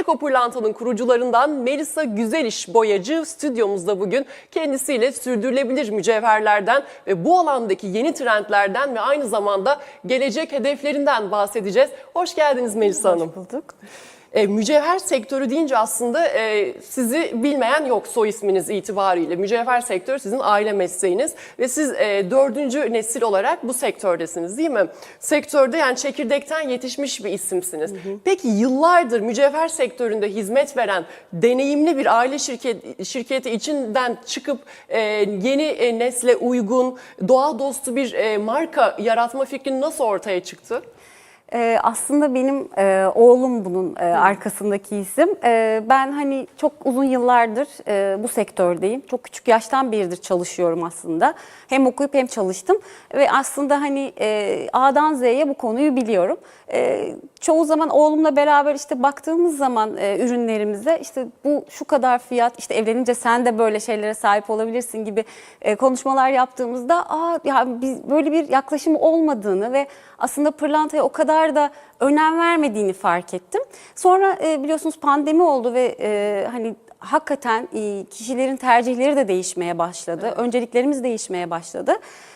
Eko Pırlanta'nın kurucularından Melisa Güzeliş Boyacı stüdyomuzda bugün kendisiyle sürdürülebilir mücevherlerden ve bu alandaki yeni trendlerden ve aynı zamanda gelecek hedeflerinden bahsedeceğiz. Hoş geldiniz Melisa Hanım. bulduk. E, mücevher sektörü deyince aslında e, sizi bilmeyen yok soy isminiz itibariyle. Mücevher sektörü sizin aile mesleğiniz ve siz e, dördüncü nesil olarak bu sektördesiniz değil mi? Sektörde yani çekirdekten yetişmiş bir isimsiniz. Peki yıllardır mücevher sektöründe hizmet veren deneyimli bir aile şirket, şirketi içinden çıkıp e, yeni e, nesle uygun, doğa dostu bir e, marka yaratma fikri nasıl ortaya çıktı? Ee, aslında benim e, oğlum bunun e, arkasındaki isim. E, ben hani çok uzun yıllardır e, bu sektördeyim. Çok küçük yaştan beridir çalışıyorum aslında. Hem okuyup hem çalıştım ve aslında hani e, A'dan Z'ye bu konuyu biliyorum. E, çoğu zaman oğlumla beraber işte baktığımız zaman e, ürünlerimize işte bu şu kadar fiyat işte evlenince sen de böyle şeylere sahip olabilirsin gibi e, konuşmalar yaptığımızda aa ya biz böyle bir yaklaşım olmadığını ve aslında pırlantaya o kadar da önem vermediğini fark ettim. Sonra e, biliyorsunuz pandemi oldu ve e, hani hakikaten e, kişilerin tercihleri de değişmeye başladı. Önceliklerimiz değişmeye başladı.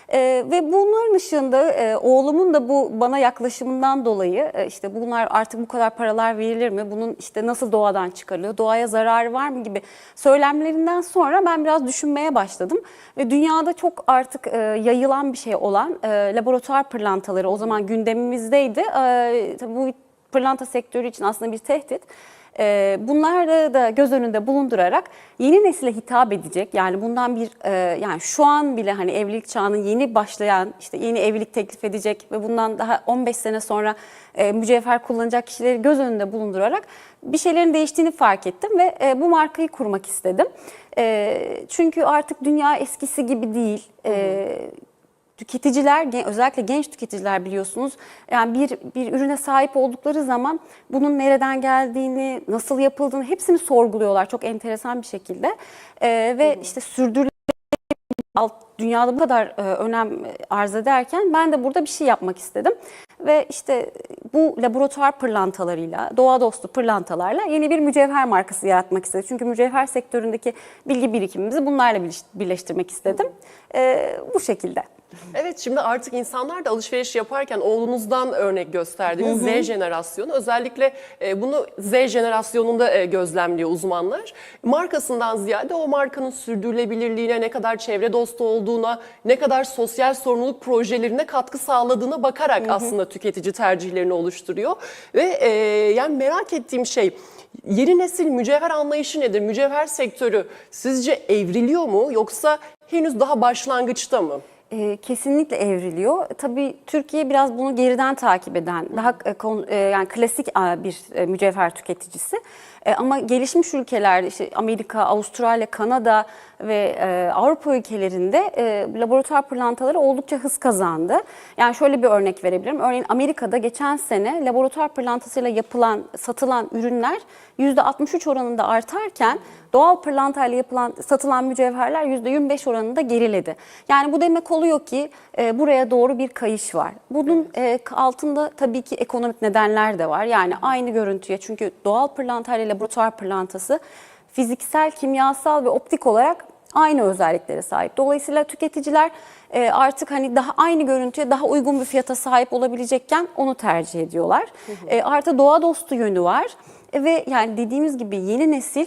E, ve bunların ışığında e, oğlumun da bu bana yaklaşımından dolayı e, işte bunlar artık bu kadar paralar verilir mi? Bunun işte nasıl doğadan çıkarılıyor? Doğaya zararı var mı gibi söylemlerinden sonra ben biraz düşünmeye başladım. Ve dünyada çok artık e, yayılan bir şey olan e, laboratuvar pırlantaları o zaman gündemimizdeydi. E, tabii bu pırlanta sektörü için aslında bir tehdit. Ee, Bunları da göz önünde bulundurarak yeni nesile hitap edecek yani bundan bir e, yani şu an bile hani evlilik çağının yeni başlayan işte yeni evlilik teklif edecek ve bundan daha 15 sene sonra e, mücevher kullanacak kişileri göz önünde bulundurarak bir şeylerin değiştiğini fark ettim ve e, bu markayı kurmak istedim. E, Çünkü artık dünya eskisi gibi değil. E, tüketiciler özellikle genç tüketiciler biliyorsunuz yani bir bir ürüne sahip oldukları zaman bunun nereden geldiğini, nasıl yapıldığını hepsini sorguluyorlar çok enteresan bir şekilde. Ee, ve işte sürdürülebilir alt dünyada bu kadar e, önem arz ederken ben de burada bir şey yapmak istedim. Ve işte bu laboratuvar pırlantalarıyla, doğa dostu pırlantalarla yeni bir mücevher markası yaratmak istedim. Çünkü mücevher sektöründeki bilgi birikimimizi bunlarla birleş- birleştirmek istedim. Ee, bu şekilde. Evet şimdi artık insanlar da alışveriş yaparken oğlunuzdan örnek gösterdiğiniz Z jenerasyonu özellikle e, bunu Z jenerasyonunda e, gözlemliyor uzmanlar. Markasından ziyade o markanın sürdürülebilirliğine ne kadar çevre dostu olduğuna ne kadar sosyal sorumluluk projelerine katkı sağladığına bakarak aslında tüketici tercihlerini oluşturuyor. Ve e, yani merak ettiğim şey Yeni nesil mücevher anlayışı nedir? Mücevher sektörü sizce evriliyor mu yoksa henüz daha başlangıçta mı? E, kesinlikle evriliyor. Tabii Türkiye biraz bunu geriden takip eden, daha e, e, yani klasik e, bir e, mücevher tüketicisi. E, ama gelişmiş ülkelerde işte Amerika, Avustralya, Kanada ve e, Avrupa ülkelerinde e, laboratuvar pırlantaları oldukça hız kazandı. Yani şöyle bir örnek verebilirim. Örneğin Amerika'da geçen sene laboratuvar pırlantasıyla yapılan, satılan ürünler %63 oranında artarken doğal pırlantayla yapılan, satılan mücevherler %25 oranında geriledi. Yani bu demek oluyor ki e, buraya doğru bir kayış var. Bunun e, altında tabii ki ekonomik nedenler de var. Yani aynı görüntüye çünkü doğal pırlantayla laboratuvar pırlantası fiziksel, kimyasal ve optik olarak aynı özelliklere sahip. Dolayısıyla tüketiciler e, artık hani daha aynı görüntüye daha uygun bir fiyata sahip olabilecekken onu tercih ediyorlar. E, artı doğa dostu yönü var. E, Ve yani dediğimiz gibi yeni nesil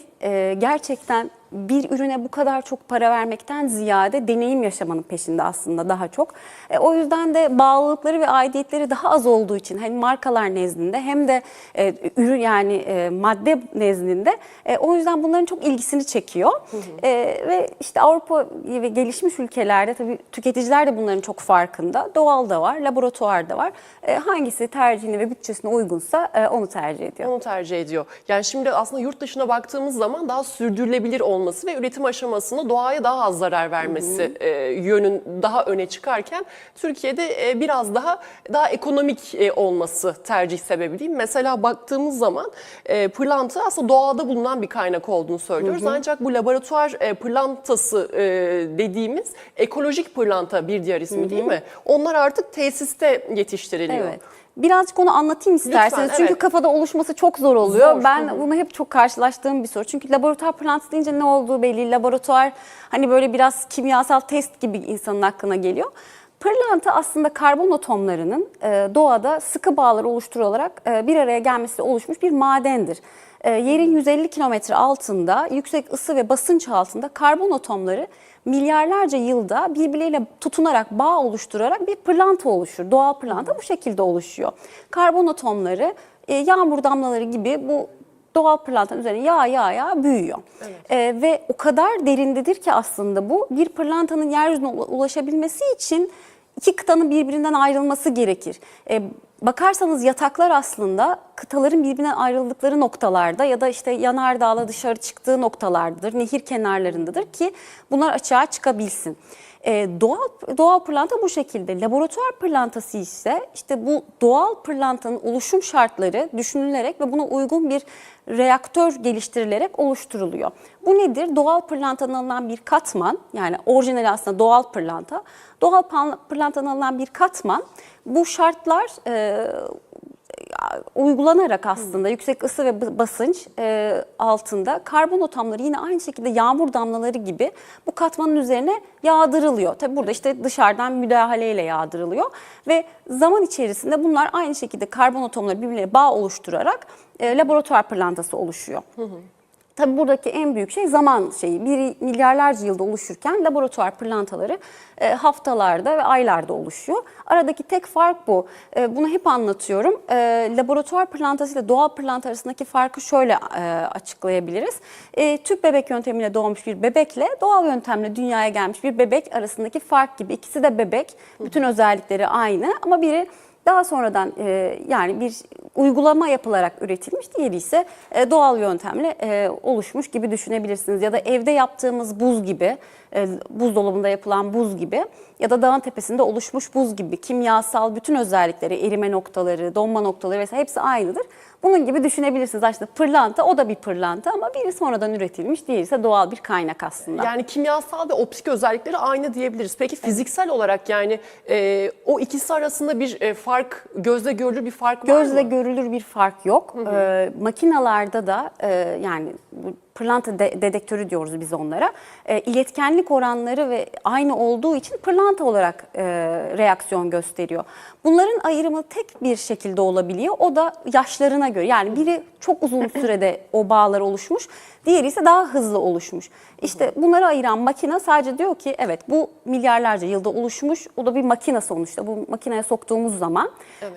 gerçekten bir ürüne bu kadar çok para vermekten ziyade deneyim yaşamanın peşinde aslında daha çok. E, o yüzden de bağlılıkları ve aidiyetleri daha az olduğu için hem markalar nezdinde hem de e, ürün yani e, madde nezdinde e, o yüzden bunların çok ilgisini çekiyor. E, ve işte Avrupa ve gelişmiş ülkelerde tabii tüketiciler de bunların çok farkında. Doğal da var, laboratuvar da var. E, hangisi tercihine ve bütçesine uygunsa e, onu tercih ediyor. Onu tercih ediyor. Yani şimdi aslında yurt dışına baktığımız zaman daha sürdürülebilir olması ve üretim aşamasında doğaya daha az zarar vermesi e, yönün daha öne çıkarken Türkiye'de e, biraz daha daha ekonomik e, olması tercih sebebi değil? Mesela baktığımız zaman e, pırlanta aslında doğada bulunan bir kaynak olduğunu söylüyoruz. Ancak bu laboratuvar e, pırlantası e, dediğimiz ekolojik pırlanta bir diğer ismi değil mi? Onlar artık tesiste yetiştiriliyor. Evet. Birazcık onu anlatayım isterseniz. Lütfen, Çünkü evet. kafada oluşması çok zor oluyor. Zor, Ben hı bunu hep çok karşılaştığım bir soru. Çünkü laboratuvar plantası deyince ne olduğu belli. Laboratuvar hani böyle biraz kimyasal test gibi insanın aklına geliyor. Pırlanta aslında karbon atomlarının e, doğada sıkı bağlar oluşturularak e, bir araya gelmesiyle oluşmuş bir madendir. E, yerin 150 kilometre altında yüksek ısı ve basınç altında karbon atomları milyarlarca yılda birbirleriyle tutunarak bağ oluşturarak bir pırlanta oluşur. Doğal pırlanta bu şekilde oluşuyor. Karbon atomları e, yağmur damlaları gibi bu doğal pırlantanın üzerine yağ yağ yağ büyüyor. E, ve o kadar derindedir ki aslında bu bir pırlantanın yeryüzüne ula- ulaşabilmesi için iki kıtanın birbirinden ayrılması gerekir. E, bakarsanız yataklar aslında kıtaların birbirinden ayrıldıkları noktalarda ya da işte yanardağla dışarı çıktığı noktalardadır, nehir kenarlarındadır ki bunlar açığa çıkabilsin. E, doğal doğal pırlanta bu şekilde. Laboratuvar pırlantası ise işte bu doğal pırlantanın oluşum şartları düşünülerek ve buna uygun bir reaktör geliştirilerek oluşturuluyor. Bu nedir? Doğal pırlantadan alınan bir katman yani orijinali aslında doğal pırlanta. Doğal pırlantadan alınan bir katman bu şartlar e, uygulanarak aslında yüksek ısı ve basınç e, altında karbon atomları yine aynı şekilde yağmur damlaları gibi bu katmanın üzerine yağdırılıyor. Tabi burada işte dışarıdan müdahaleyle yağdırılıyor ve zaman içerisinde bunlar aynı şekilde karbon atomları birbirine bağ oluşturarak e, laboratuvar pırlantası oluşuyor. Tabii buradaki en büyük şey zaman şeyi. Bir milyarlarca yılda oluşurken laboratuvar pırlantaları e, haftalarda ve aylarda oluşuyor. Aradaki tek fark bu. E, bunu hep anlatıyorum. E, laboratuvar pırlantası ile doğal pırlanta arasındaki farkı şöyle açıklayabiliriz. Tüp bebek yöntemiyle doğmuş bir bebekle doğal yöntemle dünyaya gelmiş bir bebek arasındaki fark gibi. İkisi de bebek. Bütün özellikleri aynı ama biri daha sonradan e, yani bir uygulama yapılarak üretilmiş, diğeri ise e, doğal yöntemle e, oluşmuş gibi düşünebilirsiniz. Ya da evde yaptığımız buz gibi, e, buzdolabında yapılan buz gibi ya da dağın tepesinde oluşmuş buz gibi kimyasal bütün özellikleri, erime noktaları, donma noktaları vesaire hepsi aynıdır. Bunun gibi düşünebilirsiniz. Aslında pırlanta o da bir pırlanta ama biri sonradan üretilmiş, diğeri ise doğal bir kaynak aslında. Yani kimyasal ve optik özellikleri aynı diyebiliriz. Peki fiziksel olarak yani e, o ikisi arasında bir e, fark, gözle görülür bir fark var Gözle mı? görülür bir fark yok. Ee, makinalarda da e, yani bu pırlanta de- dedektörü diyoruz biz onlara. E, iletkenlik oranları ve aynı olduğu için pırlanta olarak e, reaksiyon gösteriyor. Bunların ayrımı tek bir şekilde olabiliyor. O da yaşlarına göre. Yani biri çok uzun sürede o bağlar oluşmuş, diğeri ise daha hızlı oluşmuş. İşte bunları ayıran makine sadece diyor ki evet bu milyarlarca yılda oluşmuş. O da bir makine sonuçta. Bu makineye soktuğumuz zaman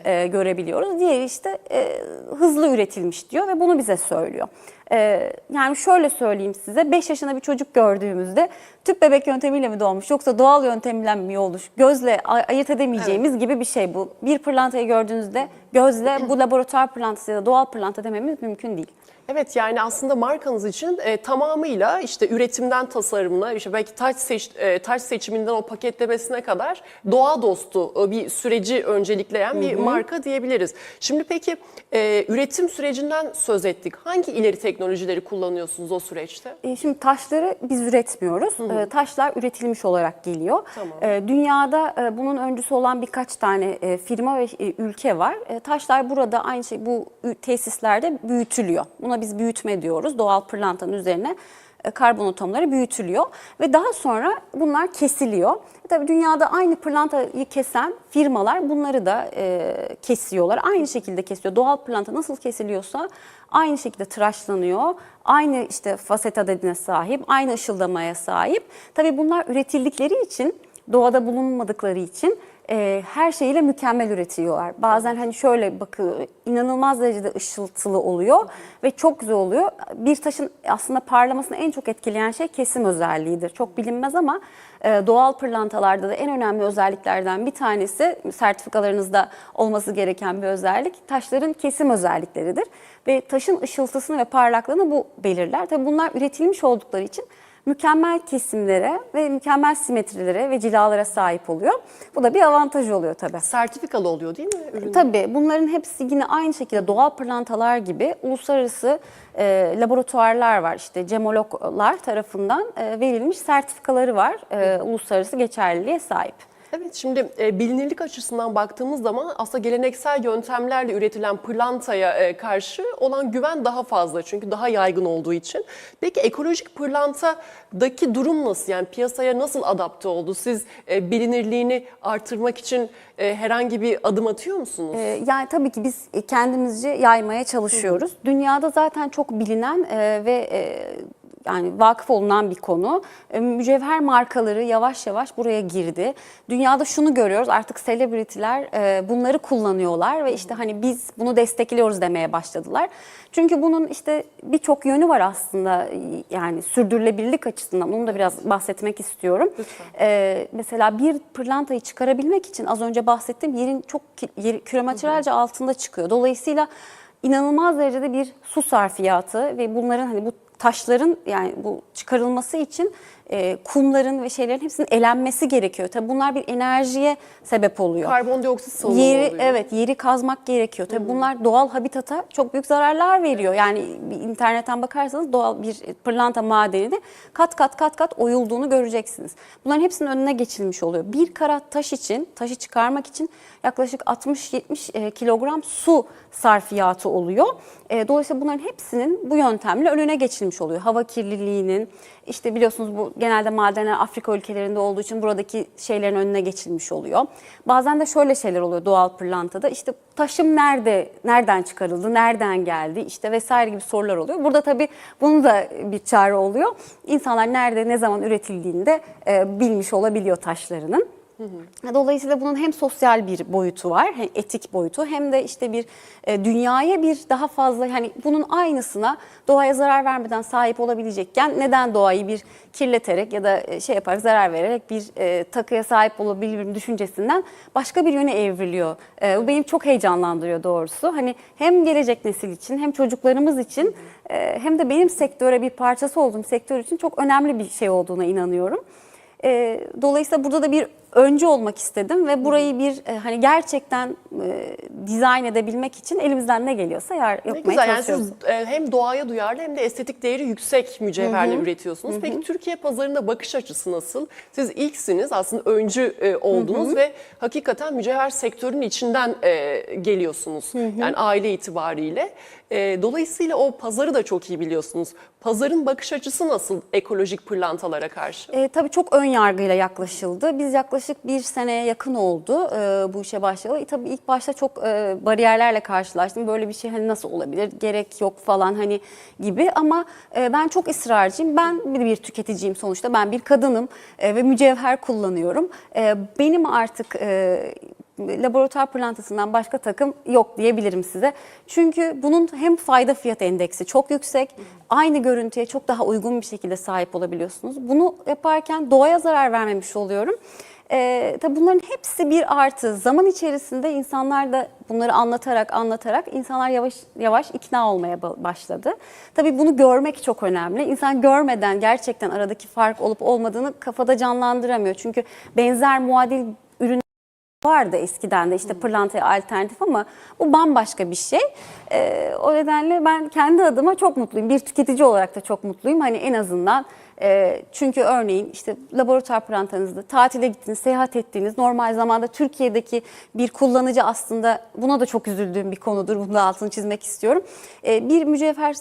e, görebiliyoruz. Diğeri işte e, hızlı üretilmiş diyor ve bunu bize söylüyor. E, yani şöyle söyleyeyim size 5 yaşında bir çocuk gördüğümüzde tüp bebek yöntemiyle mi doğmuş yoksa doğal yöntemle mi olmuş gözle ay- ayırt edemeyeceğimiz gibi bir şey bu. Bir pırlantayı gördüğünüzde gözle bu laboratuvar pırlantası ya da doğal pırlanta dememiz mümkün değil. Evet yani aslında markanız için e, tamamıyla işte üretimden tasarımına, işte belki taç seç, e, taç seçiminden o paketlemesine kadar doğa dostu e, bir süreci öncelikleyen bir marka diyebiliriz. Şimdi peki e, üretim sürecinden söz ettik. Hangi ileri teknolojileri kullanıyorsunuz o süreçte? E, Şimdi taşları biz üretmiyoruz. E, Taşlar üretilmiş olarak geliyor. Tamam. E, Dünyada e, bunun öncüsü olan birkaç tane e, firma ve e, ülke var. E, Taşlar burada aynı şey bu tesislerde büyütülüyor. Buna biz büyütme diyoruz. Doğal pırlantanın üzerine e, karbon atomları büyütülüyor ve daha sonra bunlar kesiliyor. E, Tabii dünyada aynı pırlantayı kesen firmalar bunları da e, kesiyorlar. Aynı şekilde kesiyor. Doğal pırlanta nasıl kesiliyorsa aynı şekilde tıraşlanıyor. Aynı işte faseta dediğine sahip, aynı ışıldamaya sahip. Tabii bunlar üretildikleri için, doğada bulunmadıkları için e, her şeyiyle mükemmel üretiyorlar. Bazen hani şöyle bakıyor, inanılmaz derecede ışıltılı oluyor ve çok güzel oluyor. Bir taşın aslında parlamasını en çok etkileyen şey kesim özelliğidir. Çok bilinmez ama e, doğal pırlantalarda da en önemli özelliklerden bir tanesi sertifikalarınızda olması gereken bir özellik taşların kesim özellikleridir. Ve taşın ışıltısını ve parlaklığını bu belirler. Tabii bunlar üretilmiş oldukları için mükemmel kesimlere ve mükemmel simetrilere ve cilalara sahip oluyor. Bu da bir avantaj oluyor tabii. Sertifikalı oluyor değil mi ürün? Tabii bunların hepsi yine aynı şekilde doğal pırlantalar gibi uluslararası e, laboratuvarlar var. İşte cemologlar tarafından e, verilmiş sertifikaları var. E, uluslararası geçerliliğe sahip. Evet şimdi e, bilinirlik açısından baktığımız zaman aslında geleneksel yöntemlerle üretilen pırlantaya e, karşı olan güven daha fazla çünkü daha yaygın olduğu için. Peki ekolojik pırlantadaki durum nasıl? Yani piyasaya nasıl adapte oldu? Siz e, bilinirliğini artırmak için e, herhangi bir adım atıyor musunuz? Ee, Yani tabii ki biz kendimizce yaymaya çalışıyoruz. Dünyada zaten çok bilinen e, ve e, yani vakıf olunan bir konu. E, Mücevher markaları yavaş yavaş buraya girdi. Dünyada şunu görüyoruz artık selebritiler e, bunları kullanıyorlar ve işte hani biz bunu destekliyoruz demeye başladılar. Çünkü bunun işte birçok yönü var aslında yani sürdürülebilirlik açısından onu da biraz bahsetmek istiyorum. E, mesela bir pırlantayı çıkarabilmek için az önce bahsettiğim yerin çok yeri, kilometrelerce altında çıkıyor. Dolayısıyla inanılmaz derecede bir su sarfiyatı ve bunların hani bu taşların yani bu çıkarılması için e, kumların ve şeylerin hepsinin elenmesi gerekiyor. Tabii bunlar bir enerjiye sebep oluyor. Karbondioksit salınımı Yeri oluyor. evet yeri kazmak gerekiyor. Tabii bunlar doğal habitata çok büyük zararlar veriyor. Yani bir internetten bakarsanız doğal bir pırlanta madenini kat kat kat kat oyulduğunu göreceksiniz. Bunların hepsinin önüne geçilmiş oluyor. Bir karat taş için, taşı çıkarmak için yaklaşık 60-70 e, kilogram su sarfiyatı oluyor. E, Dolayısıyla bunların hepsinin bu yöntemle önüne geçilmiş oluyor. Hava kirliliğinin, işte biliyorsunuz bu genelde madenler Afrika ülkelerinde olduğu için buradaki şeylerin önüne geçilmiş oluyor. Bazen de şöyle şeyler oluyor doğal pırlantada. İşte taşım nerede, nereden çıkarıldı, nereden geldi işte vesaire gibi sorular oluyor. Burada tabii bunun da bir çare oluyor. İnsanlar nerede, ne zaman üretildiğini de e, bilmiş olabiliyor taşlarının. Dolayısıyla bunun hem sosyal bir boyutu var, hem etik boyutu hem de işte bir e, dünyaya bir daha fazla hani bunun aynısına doğaya zarar vermeden sahip olabilecekken neden doğayı bir kirleterek ya da e, şey yaparak zarar vererek bir e, takıya sahip olabilirim düşüncesinden başka bir yöne evriliyor. E, bu beni çok heyecanlandırıyor doğrusu. Hani hem gelecek nesil için hem çocuklarımız için e, hem de benim sektöre bir parçası olduğum sektör için çok önemli bir şey olduğuna inanıyorum. E, dolayısıyla burada da bir öncü olmak istedim ve burayı bir e, hani gerçekten e, dizayn edebilmek için elimizden ne geliyorsa yar, Ne yapmaya güzel yani çalışıyoruz. siz e, hem doğaya duyarlı hem de estetik değeri yüksek mücevherler üretiyorsunuz. Peki Türkiye pazarında bakış açısı nasıl? Siz ilksiniz aslında öncü e, oldunuz ve hakikaten mücevher sektörünün içinden e, geliyorsunuz. Yani aile itibariyle. E, dolayısıyla o pazarı da çok iyi biliyorsunuz. Pazarın bakış açısı nasıl ekolojik pırlantalara karşı? E, tabii çok ön yargıyla yaklaşıldı. Biz yaklaşık bir seneye yakın oldu e, bu işe başlayalı. E, tabii ilk başta çok e, bariyerlerle karşılaştım. Böyle bir şey hani nasıl olabilir, gerek yok falan hani gibi. Ama e, ben çok ısrarcıyım. Ben bir, bir tüketiciyim sonuçta. Ben bir kadınım e, ve mücevher kullanıyorum. E, benim artık... E, laboratuvar pırlantasından başka takım yok diyebilirim size. Çünkü bunun hem fayda fiyat endeksi çok yüksek, aynı görüntüye çok daha uygun bir şekilde sahip olabiliyorsunuz. Bunu yaparken doğaya zarar vermemiş oluyorum. Ee, tabii bunların hepsi bir artı. Zaman içerisinde insanlar da bunları anlatarak anlatarak insanlar yavaş yavaş ikna olmaya ba- başladı. Tabii bunu görmek çok önemli. İnsan görmeden gerçekten aradaki fark olup olmadığını kafada canlandıramıyor. Çünkü benzer muadil ürün vardı eskiden de işte pırlantaya alternatif ama bu bambaşka bir şey. Ee, o nedenle ben kendi adıma çok mutluyum. Bir tüketici olarak da çok mutluyum. Hani en azından e, çünkü örneğin işte laboratuvar pırlantanızda tatile gittiniz, seyahat ettiğiniz normal zamanda Türkiye'deki bir kullanıcı aslında buna da çok üzüldüğüm bir konudur. Bunu da altını çizmek istiyorum. Ee, bir mücevher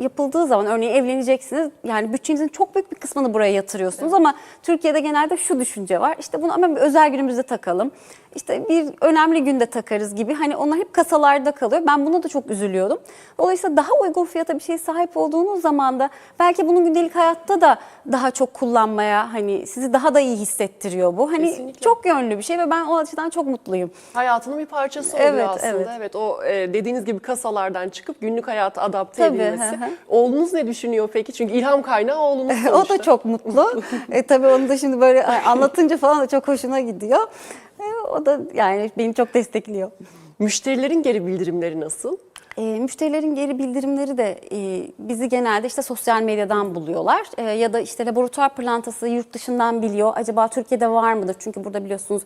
yapıldığı zaman örneğin evleneceksiniz. Yani bütçenizin çok büyük bir kısmını buraya yatırıyorsunuz ama Türkiye'de genelde şu düşünce var. İşte bunu ama bir özel günümüzde takalım. İşte bir önemli günde takarız gibi. Hani onlar hep kasalarda kalıyor. Ben buna da çok üzülüyordum. Dolayısıyla daha uygun fiyata bir şey sahip olduğunuz zaman da belki bunu gündelik hayatta da daha çok kullanmaya hani sizi daha da iyi hissettiriyor bu. Hani Kesinlikle. çok yönlü bir şey ve ben o açıdan çok mutluyum. Hayatının bir parçası oluyor Evet, aslında. Evet. evet. o e, dediğiniz gibi kasalardan çıkıp günlük hayata adapte Tabii, edilmesi. hı hı. Oğlunuz ne düşünüyor peki? Çünkü ilham kaynağı oğlunuz o sonuçta. da çok mutlu. e, tabii onu da şimdi böyle anlatınca falan da çok hoşuna gidiyor. E, o da yani beni çok destekliyor. Müşterilerin geri bildirimleri nasıl? E, müşterilerin geri bildirimleri de e, bizi genelde işte sosyal medyadan buluyorlar E, ya da işte laboratuvar pırlantası yurt dışından biliyor. Acaba Türkiye'de var mıdır? Çünkü burada biliyorsunuz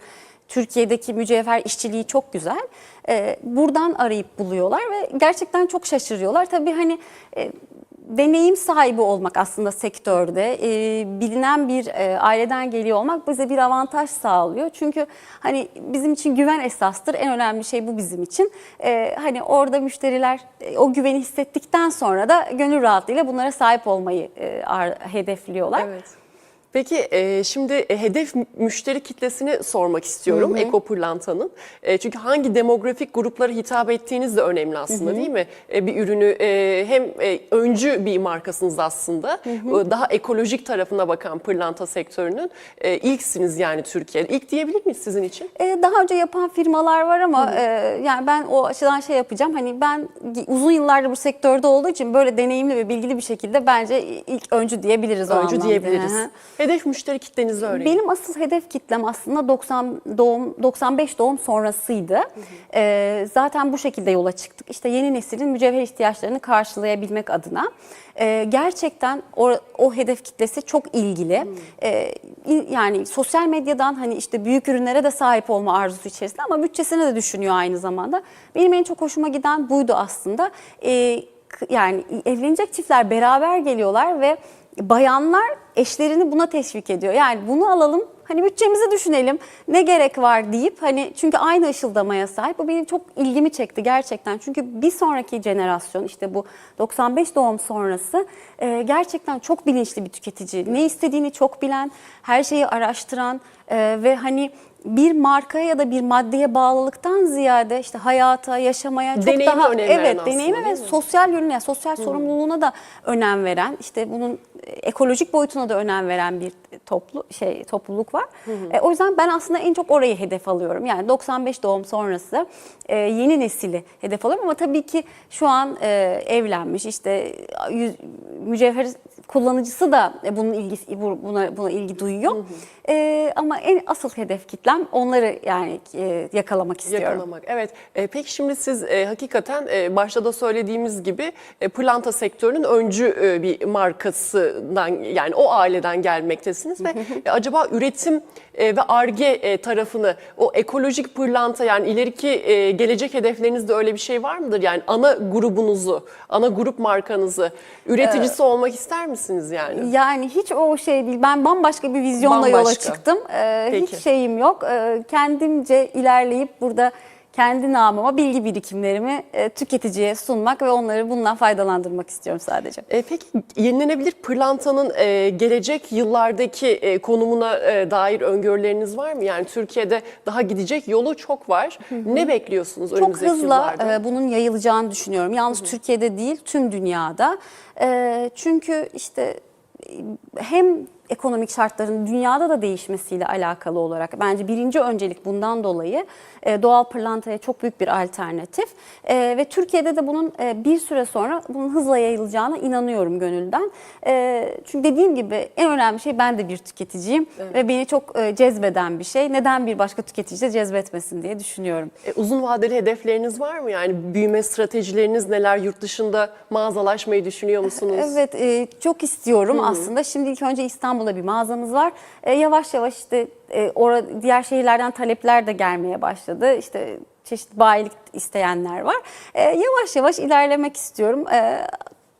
Türkiye'deki mücevher işçiliği çok güzel. E, buradan arayıp buluyorlar ve gerçekten çok şaşırıyorlar. Tabii hani e, deneyim sahibi olmak aslında sektörde e, bilinen bir e, aileden geliyor olmak bize bir avantaj sağlıyor. Çünkü hani bizim için güven esastır. En önemli şey bu bizim için. E, hani orada müşteriler e, o güveni hissettikten sonra da gönül rahatlığıyla bunlara sahip olmayı e, ar- hedefliyorlar. Evet. Peki e, şimdi e, hedef mü- müşteri kitlesini sormak istiyorum Eko Pırlanta'nın. E, çünkü hangi demografik gruplara hitap ettiğiniz de önemli aslında değil mi? E, bir ürünü e, hem e, öncü bir markasınız aslında. E, Daha ekolojik tarafına bakan pırlanta sektörünün e, ilksiniz yani Türkiye'de. İlk diyebilir miyiz sizin için? E, daha önce yapan firmalar var ama e, yani ben o açıdan şey yapacağım. Hani ben uzun yıllardır bu sektörde olduğu için böyle deneyimli ve bilgili bir şekilde bence ilk öncü diyebiliriz o Öncü anlamda. diyebiliriz. Hı hı. Hedef müşteri kitlenizi öğrenin. Benim asıl hedef kitlem aslında 90 doğum 95 doğum sonrasıydı. Ee, zaten bu şekilde yola çıktık. İşte yeni neslin mücevher ihtiyaçlarını karşılayabilmek adına. Ee, gerçekten o, o hedef kitlesi çok ilgili. Ee, il- yani sosyal medyadan hani işte büyük ürünlere de sahip olma arzusu içerisinde ama bütçesini de düşünüyor aynı zamanda. Benim en çok hoşuma giden buydu aslında. Ee, yani evlenecek çiftler beraber geliyorlar ve bayanlar eşlerini buna teşvik ediyor. Yani bunu alalım hani bütçemizi düşünelim ne gerek var deyip hani çünkü aynı ışıldamaya sahip. Bu benim çok ilgimi çekti gerçekten. Çünkü bir sonraki jenerasyon işte bu 95 doğum sonrası e, gerçekten çok bilinçli bir tüketici. Ne istediğini çok bilen, her şeyi araştıran e, ve hani bir markaya ya da bir maddeye bağlılıktan ziyade işte hayata, yaşamaya çok Deneyime daha evet aslında, deneyime ve sosyal yönüne, sosyal sorumluluğuna da önem veren, işte bunun ekolojik boyutuna da önem veren bir toplu şey topluluk var. E, o yüzden ben aslında en çok orayı hedef alıyorum. Yani 95 doğum sonrası e, yeni nesili hedef alıyorum ama tabii ki şu an e, evlenmiş işte yüz, mücevher kullanıcısı da bunun ilgisi bu- buna buna ilgi duyuyor. E, ama en asıl hedef kitlem onları yani e, yakalamak istiyorum. Yakalamak. Evet. E, peki şimdi siz e, hakikaten e, başta da söylediğimiz gibi e, pırlanta sektörünün öncü e, bir markasından yani o aileden gelmektesiniz ve e, acaba üretim e, ve arge e, tarafını o ekolojik pırlanta yani ileriki gelecek hedeflerinizde öyle bir şey var mıdır? Yani ana grubunuzu, ana grup markanızı üreticisi olmak ister misiniz yani? Yani hiç o şey değil. Ben bambaşka bir vizyonla yola Bambaşka. çıktım. Ee, hiç şeyim yok. Ee, kendimce ilerleyip burada kendi namıma bilgi birikimlerimi e, tüketiciye sunmak ve onları bundan faydalandırmak istiyorum sadece. E, peki yenilenebilir pırlantanın e, gelecek yıllardaki e, konumuna e, dair öngörüleriniz var mı? Yani Türkiye'de daha gidecek yolu çok var. Ne bekliyorsunuz Çok önümüzdeki hızla yıllarda? e, bunun yayılacağını düşünüyorum. Yalnız Türkiye'de değil, tüm dünyada. E, çünkü işte hem ekonomik şartların dünyada da değişmesiyle alakalı olarak bence birinci öncelik bundan dolayı e, doğal pırlantaya çok büyük bir alternatif E, ve Türkiye'de de bunun e, bir süre sonra bunun hızla yayılacağına inanıyorum gönülden. E, çünkü dediğim gibi en önemli şey ben de bir tüketiciyim ve beni çok e, cezbeden bir şey. Neden bir başka tüketici de cezbetmesin diye düşünüyorum. E, uzun vadeli hedefleriniz var mı? Yani büyüme stratejileriniz neler? Yurt dışında mağazalaşmayı düşünüyor musunuz? Evet e, çok istiyorum aslında. Şimdi ilk önce İstanbul'da bir mağazamız var. E, yavaş yavaş işte e, ora, diğer şehirlerden talepler de gelmeye başladı. İşte çeşitli bayilik isteyenler var. E, yavaş yavaş ilerlemek istiyorum. E,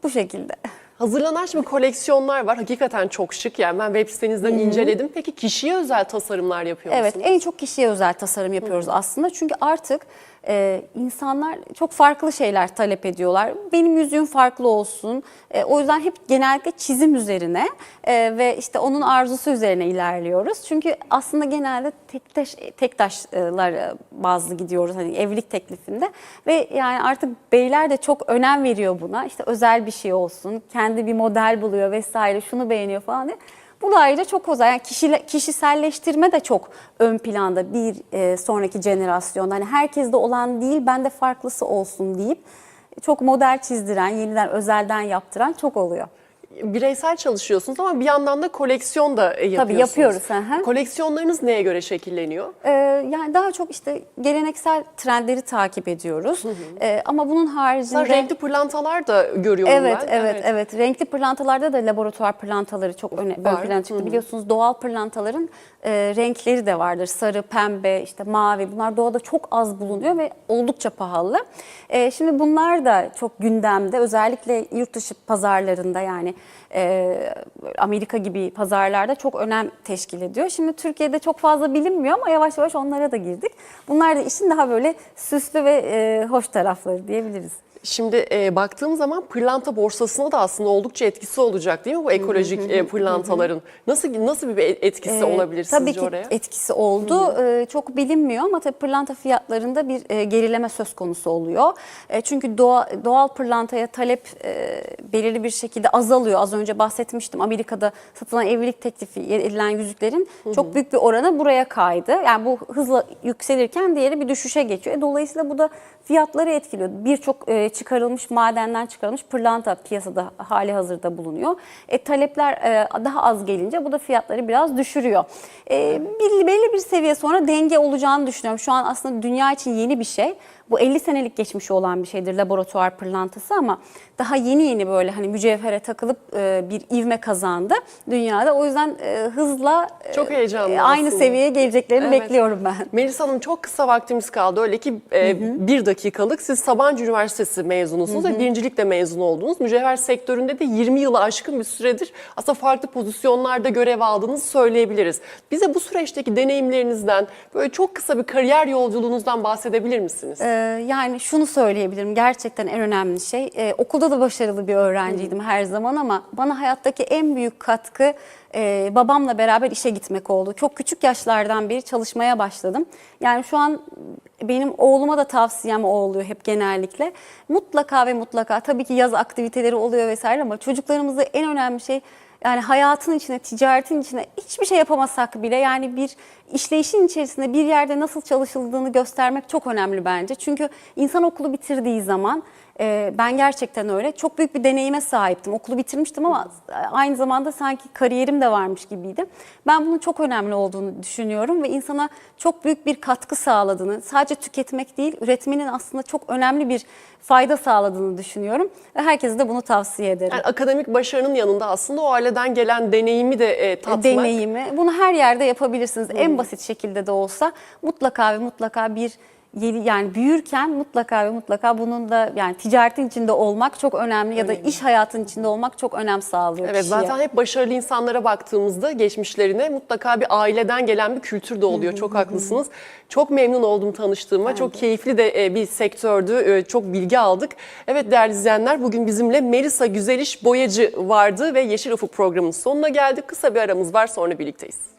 bu şekilde. Hazırlanan şimdi koleksiyonlar var. Hakikaten çok şık. Yani ben web sitenizden inceledim. Peki kişiye özel tasarımlar yapıyor Evet, musunuz? en çok kişiye özel tasarım yapıyoruz aslında. Çünkü artık e, insanlar çok farklı şeyler talep ediyorlar. Benim yüzüğüm farklı olsun. E, o yüzden hep genellikle çizim üzerine e, ve işte onun arzusu üzerine ilerliyoruz. Çünkü aslında genelde tektaş tektaşlar e, bazlı gidiyoruz hani evlilik teklifinde ve yani artık beyler de çok önem veriyor buna. İşte özel bir şey olsun, kendi bir model buluyor vesaire, şunu beğeniyor falan diye. Bu da ayrıca çok özel. Yani kişile- kişiselleştirme de çok ön planda bir e, sonraki jenerasyon. Hani herkeste olan değil, bende farklısı olsun deyip çok model çizdiren, yeniden özelden yaptıran çok oluyor. Bireysel çalışıyorsunuz ama bir yandan da koleksiyon da e, yapıyorsunuz. yapıyoruz, hı hı. Koleksiyonlarınız neye göre şekilleniyor? Ee, yani daha çok işte geleneksel trendleri takip ediyoruz. Ee, ama bunun haricinde... Mesela renkli pırlantalar da görüyorum Evet, ben. evet, evet, Renkli pırlantalarda da laboratuvar pırlantaları çok öne, ön plana çıktı. Biliyorsunuz doğal pırlantaların e, renkleri de vardır. Sarı, pembe, işte mavi. Bunlar doğada çok az bulunuyor ve oldukça pahalı. E, şimdi bunlar da çok gündemde. Özellikle yurt dışı pazarlarında yani e, Amerika gibi pazarlarda çok önem teşkil ediyor. Şimdi Türkiye'de çok fazla bilinmiyor ama yavaş yavaş onlara da girdik. Bunlar da işin daha böyle süslü ve e, hoş tarafları diyebiliriz. Şimdi e, baktığım zaman pırlanta borsasına da aslında oldukça etkisi olacak değil mi bu ekolojik e, pırlantaların? Nasıl nasıl bir etkisi Ee, olabilir tabii sizce ki oraya? etkisi oldu. Ee, çok bilinmiyor ama tabii pırlanta fiyatlarında bir e, gerileme söz konusu oluyor. E, çünkü doğa, doğal pırlantaya talep e, belirli bir şekilde azalıyor. Az önce bahsetmiştim. Amerika'da satılan evlilik teklifi edilen yüzüklerin çok büyük bir oranı buraya kaydı. Yani bu hızla yükselirken diğeri bir düşüşe geçiyor. E, dolayısıyla bu da fiyatları etkiliyor. Birçok e, çıkarılmış madenden çıkarılmış pırlanta piyasada hali hazırda bulunuyor. E, talepler e, daha az gelince bu da fiyatları biraz düşürüyor. E, belli bir seviye sonra denge olacağını düşünüyorum. Şu an aslında dünya için yeni bir şey. Bu 50 senelik geçmişi olan bir şeydir laboratuvar pırlantası ama daha yeni yeni böyle hani mücevhere takılıp e, bir ivme kazandı dünyada. O yüzden e, hızla e, Çok heyecanlı e, aynı aslında. seviyeye geleceklerini Evet. bekliyorum ben. Melisa Hanım çok kısa vaktimiz kaldı. Öyle ki e, bir dakikalık. Siz Sabancı Üniversitesi mezunusunuz ve birincilikle mezun oldunuz. Mücevher sektöründe de 20 yılı aşkın bir süredir aslında farklı pozisyonlarda görev aldığınızı söyleyebiliriz. Bize bu süreçteki deneyimlerinizden, böyle çok kısa bir kariyer yolculuğunuzdan bahsedebilir misiniz? Ee, yani şunu söyleyebilirim gerçekten en önemli şey e, okulda da başarılı bir öğrenciydim her zaman ama bana hayattaki en büyük katkı e, babamla beraber işe gitmek oldu. Çok küçük yaşlardan beri çalışmaya başladım. Yani şu an benim oğluma da tavsiyem o oluyor hep genellikle. Mutlaka ve mutlaka tabii ki yaz aktiviteleri oluyor vesaire ama çocuklarımızda en önemli şey yani hayatın içine, ticaretin içine hiçbir şey yapamasak bile yani bir işleyişin içerisinde bir yerde nasıl çalışıldığını göstermek çok önemli bence. Çünkü insan okulu bitirdiği zaman e, ben gerçekten öyle çok büyük bir deneyime sahiptim. Okulu bitirmiştim ama aynı zamanda sanki kariyerim de varmış gibiydi. Ben bunun çok önemli olduğunu düşünüyorum ve insana çok büyük bir katkı sağladığını, sadece tüketmek değil, üretmenin aslında çok önemli bir fayda sağladığını düşünüyorum. Ve herkese de bunu tavsiye ederim. Yani akademik başarının yanında aslında o aileden gelen deneyimi de e, tatmak. deneyimi. Bunu her yerde yapabilirsiniz. En basit şekilde de olsa mutlaka ve mutlaka bir yani büyürken mutlaka ve mutlaka bunun da yani ticaretin içinde olmak çok önemli ya da iş hayatının içinde olmak çok önem sağlıyor Evet kişiye. zaten hep başarılı insanlara baktığımızda geçmişlerine mutlaka bir aileden gelen bir kültür de oluyor. Çok haklısınız. Çok memnun oldum tanıştığıma. çok keyifli de e, bir sektördü. E, Çok bilgi aldık. Evet değerli izleyenler bugün bizimle Melisa Güzeliş Boyacı vardı ve Yeşil Ufuk programının sonuna geldik. Kısa bir aramız var sonra birlikteyiz.